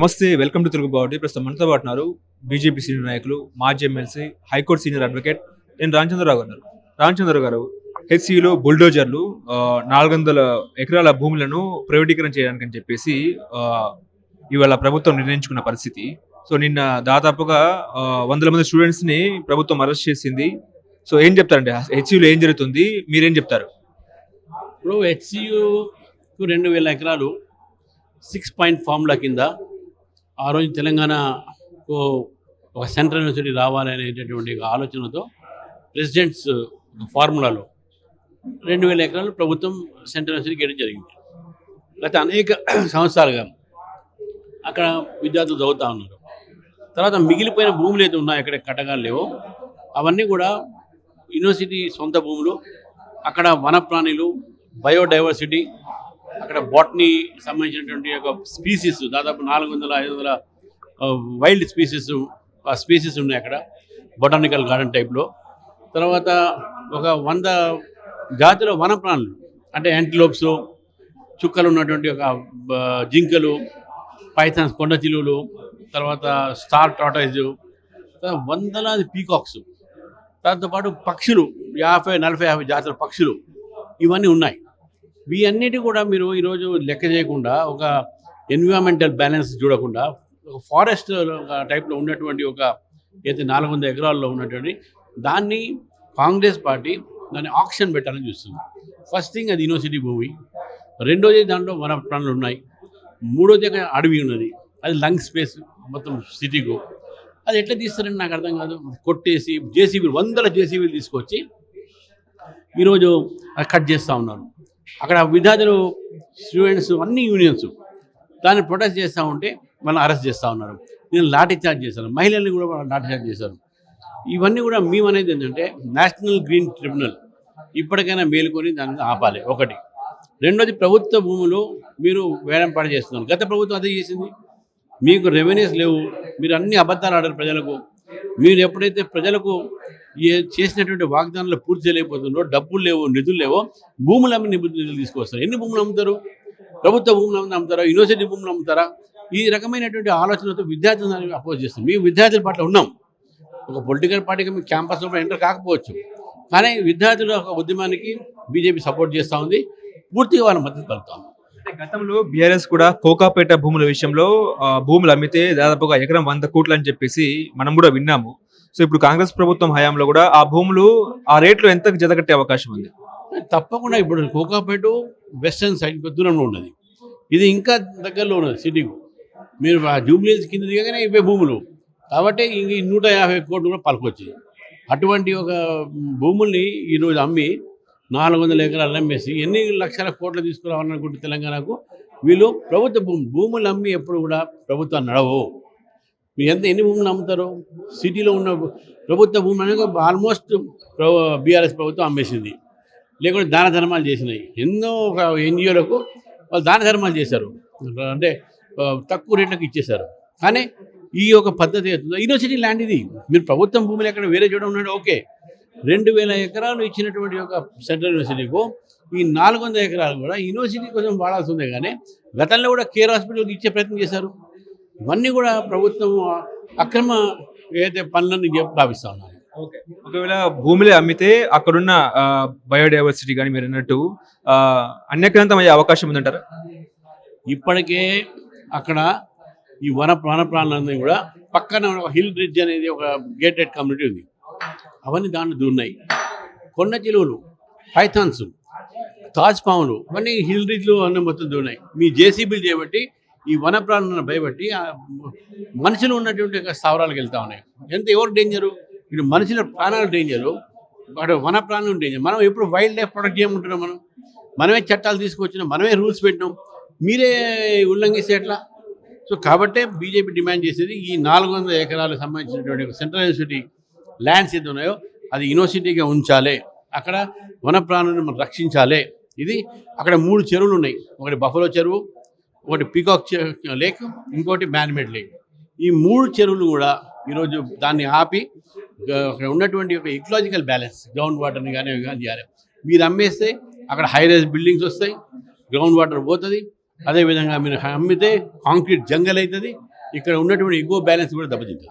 నమస్తే welcome to Telugu body ప్రస్తుతం మనతో పాటున్నారు బీజేపీ సీనియర్ నాయకులు మాజీ ఎమ్మెల్సీ హైకోర్టు సీనియర్ అడ్వకేట్ నేను రామచంద్రరావు గారు. ఉన్నారు గారు హెచ్సిలో బుల్డోజర్లు నాలుగు వందల ఎకరాల భూములను ప్రైవేటీకరణ చేయడానికి అని చెప్పేసి ఇవాళ ప్రభుత్వం నిర్ణయించుకున్న పరిస్థితి. సో నిన్న దాదాపుగా వందల మంది స్టూడెంట్స్ని ప్రభుత్వం అరెస్ట్ చేసింది. సో ఏం చెప్తారండి? హెచ్సిలో ఏం జరుగుతుంది? మీరేం చెప్తారు? ఇప్పుడు హెచ్సియు రెండు వేల ఎకరాలు సిక్స్ పాయింట్ ఫార్ములా కింద ఆ రోజు తెలంగాణకు ఒక సెంట్రల్ యూనివర్సిటీ రావాలనేటటువంటి ఆలోచనతో ప్రెసిడెంట్స్ ఫార్ములాలో రెండు వేల ఎకరాలు ప్రభుత్వం సెంట్రల్ యూనివర్సిటీకి ఇవ్వడం జరిగింది. గత అనేక సంవత్సరాలుగా అక్కడ విద్యార్థులు చదువుతూ ఉన్నారు. తర్వాత మిగిలిపోయిన భూములు అయితే ఉన్నాయో అక్కడ కట్టగాలు లేవో అవన్నీ కూడా యూనివర్సిటీ సొంత భూములు అక్కడ వనప్రాణులు బయోడైవర్సిటీ అక్కడ బాటనీ సంబంధించినటువంటి ఒక స్పీసీస్ దాదాపు నాలుగు వందల ఐదు వందల వైల్డ్ స్పీసీస్ ఆ స్పీసీస్ ఉన్నాయి అక్కడ బొటానికల్ గార్డెన్ టైప్లో. తర్వాత ఒక వంద జాతుల వనప్రాణులు అంటే యాంటిలోప్స్ చుక్కలు ఉన్నటువంటి ఒక జింకలు పైథాన్స్ కొండ చిలువులు తర్వాత స్టార్ టాటాయిజ్ వందలాది పీకాక్స్. దాంతోపాటు పక్షులు యాభై నలభై యాభై జాతుల పక్షులు ఇవన్నీ ఉన్నాయి. ఇవన్నిటి కూడా మీరు ఈరోజు లెక్క చేయకుండా ఒక ఎన్విరాన్మెంటల్ బ్యాలెన్స్ చూడకుండా ఒక ఫారెస్ట్ టైప్లో ఉన్నటువంటి ఒక అయితే నాలుగు వందల ఎకరాల్లో ఉన్నటువంటి దాన్ని కాంగ్రెస్ పార్టీ దాన్ని ఆక్షన్ పెట్టాలని చూస్తుంది. ఫస్ట్ థింగ్ అది యూనివర్సిటీ భూమి. రెండోది దాంట్లో వన ప్రాణులు ఉన్నాయి. మూడోది అక్కడ అడవి ఉన్నది. అది లంగ్ స్పేస్ మొత్తం సిటీకు. అది ఎట్లా తీస్తారని నాకు అర్థం కాదు. కొట్టేసి జేసీబీలు వందల జేసీబీలు తీసుకొచ్చి ఈరోజు అది కట్ చేస్తూ ఉన్నారు. అక్కడ విద్యార్థులు స్టూడెంట్స్ అన్ని యూనియన్స్ దాన్ని ప్రొటెస్ట్ చేస్తూ ఉంటే వాళ్ళని అరెస్ట్ చేస్తూ ఉన్నారు. నేను లాఠీ చార్జ్ చేశాను. మహిళల్ని కూడా లాఠీ చార్జ్ చేశారు. ఇవన్నీ కూడా మేము అనేది ఏంటంటే నేషనల్ గ్రీన్ ట్రిబ్యునల్ ఇప్పటికైనా మేలుకొని దాన్ని ఆపాలి. ఒకటి. రెండోది ప్రభుత్వ భూములు మీరు వేలంపాటు చేస్తున్నారు. గత ప్రభుత్వం అదే చేసింది. మీకు రెవెన్యూస్ లేవు. మీరు అన్ని అబద్ధాలు ఆడారు ప్రజలకు. మీరు ఎప్పుడైతే ప్రజలకు ఏ చేసినటువంటి వాగ్దానాలు పూర్తి చేయలేకపోతుందో డబ్బులు లేవో నిధులు లేవో భూములు అమ్మి నిధులు తీసుకొస్తారు ఎన్ని భూములు అమ్ముతారు? ప్రభుత్వ భూములు అమ్ముతారా? యూనివర్సిటీ భూములు అమ్ముతారా? ఈ రకమైనటువంటి ఆలోచనతో విద్యార్థులను అపోజ్ చేస్తాం మేము విద్యార్థుల పట్ల ఉన్నాం. ఒక పొలిటికల్ పార్టీకి మేము క్యాంపస్ లోపల ఎంటర్ కాకపోవచ్చు. కానీ విద్యార్థుల ఒక ఉద్యమానికి బీజేపీ సపోర్ట్ చేస్తూ ఉంది. పూర్తిగా వాళ్ళ మద్దతు పలుకుతాం గతంలో బీఆర్ఎస్ కూడా కోకాపేట భూముల విషయంలో భూములు అమ్మితే దాదాపుగా ఎకరం వంద కోట్లు అని చెప్పేసి మనం కూడా విన్నాము. సో ఇప్పుడు కాంగ్రెస్ ప్రభుత్వం హయాంలో కూడా ఆ భూములు ఆ రేట్లు ఎంత జతకట్టే అవకాశం ఉంది? తప్పకుండా ఇప్పుడు కోకాపేట వెస్టర్న్ సైడ్ దూరంలో ఉన్నది. ఇది ఇంకా దగ్గరలో ఉన్నది సిటీకు మీరు ఆ జూబ్లీస్ కింద దిగగానే ఇవే భూములు. కాబట్టి ఇంక నూట యాభై కోట్లు కూడా పలకొచ్చింది అటువంటి ఒక భూముల్ని ఈరోజు అమ్మి నాలుగు వందల ఎకరాలు అమ్మేసి ఎన్ని లక్షల కోట్లు తీసుకురావాలనుకుంటే తెలంగాణకు? వీళ్ళు ప్రభుత్వ భూమి భూములు అమ్మి ఎప్పుడు కూడా ప్రభుత్వం నడవవు. మీరు ఎంత ఎన్ని భూములు అమ్ముతారు సిటీలో ఉన్న ప్రభుత్వ భూములు అనేది ఆల్మోస్ట్ బీఆర్ఎస్ ప్రభుత్వం అమ్మేసింది. లేకుంటే దాన ధర్మాలు చేసినాయి. ఎన్నో ఒక ఎన్జిఓలకు వాళ్ళు దాన ధర్మాలు చేశారు. అంటే తక్కువ రేట్లకు ఇచ్చేశారు. కానీ ఈ యొక్క పద్ధతి యూనివర్సిటీ ల్యాండ్ ఇది. మీరు ప్రభుత్వం భూములు ఎక్కడ వేరే చోట ఉన్నాడు ఓకే. రెండు వేల ఎకరాలు ఇచ్చినటువంటి ఒక సెంట్రల్ యూనివర్సిటీకు ఈ నాలుగు వందల ఎకరాలు కూడా యూనివర్సిటీ కోసం వాడాల్సి ఉంది కానీ గతంలో కూడా కేర్ హాస్పిటల్కి ఇచ్చే ప్రయత్నం చేశారు. ఇవన్నీ కూడా ప్రభుత్వం అక్రమ ఏదైతే పనులను భావిస్తూ ఉన్నారు. ఒకవేళ భూములే అమ్మితే అక్కడున్న బయోడైవర్సిటీ కానీ మీరు అన్నట్టు అన్యక్రాంతం అయ్యే అవకాశం ఉందంటారా? ఇప్పటికే అక్కడ ఈ వన ప్రాణ ప్రాణాలన్నీ కూడా పక్కన ఒక హిల్ బ్రిడ్జ్ అనేది ఒక గేటెడ్ కమ్యూనిటీ ఉంది. అవన్నీ దాంట్లో దూరినాయి కొండ చిలువలు పైథాన్స్ తాజ్ పాములు హిల్ బ్రిడ్జ్లు అన్నీ మొత్తం దూరినాయి మీ జేసీబీలు చేయబట్టి ఈ వన ప్రాణాలను భయబట్టి మనుషులు ఉన్నటువంటి స్థావరాలకు వెళ్తా ఉన్నాయి. ఎంత ఎవరు డేంజరు ఇటు మనుషుల ప్రాణాలు డేంజరు అక్కడ వన ప్రాణులు డేంజర్ మనం ఎప్పుడు వైల్డ్ లైఫ్ ప్రొటెక్ట్ చేయమంటున్నాం మనం? మనమే చట్టాలు తీసుకొచ్చినాం మనమే రూల్స్ పెట్టినాం. మీరే ఉల్లంఘిస్తే ఎట్లా? సో కాబట్టే బీజేపీ డిమాండ్ చేసేది ఈ నాలుగు వందల ఎకరాలకు సంబంధించినటువంటి సెంట్రల్ యూనివర్సిటీ ల్యాండ్స్ ఏది ఉన్నాయో అది యూనివర్సిటీగా ఉంచాలి. అక్కడ వనప్రాణులను మనం రక్షించాలి. ఇది అక్కడ మూడు చెరువులు ఉన్నాయి. ఒకటి బఫలో చెరువు ఒకటి పీకాక్ లేక్ ఇంకోటి మ్యాన్మేడ్ లేక్. ఈ మూడు చెరువులు కూడా ఈరోజు దాన్ని ఆపి అక్కడ ఉన్నటువంటి ఒక ఎకలాజికల్ బ్యాలెన్స్ గ్రౌండ్ వాటర్ని కానీ కానీ చేయాలి. మీరు అమ్మేస్తే అక్కడ హై రైజ్ బిల్డింగ్స్ వస్తాయి గ్రౌండ్ వాటర్ పోతుంది. అదేవిధంగా మీరు అమ్మితే కాంక్రీట్ జంగల్ అవుతుంది. ఇక్కడ ఉన్నటువంటి ఎక్కువ బ్యాలెన్స్ కూడా దెబ్బతింటుంది.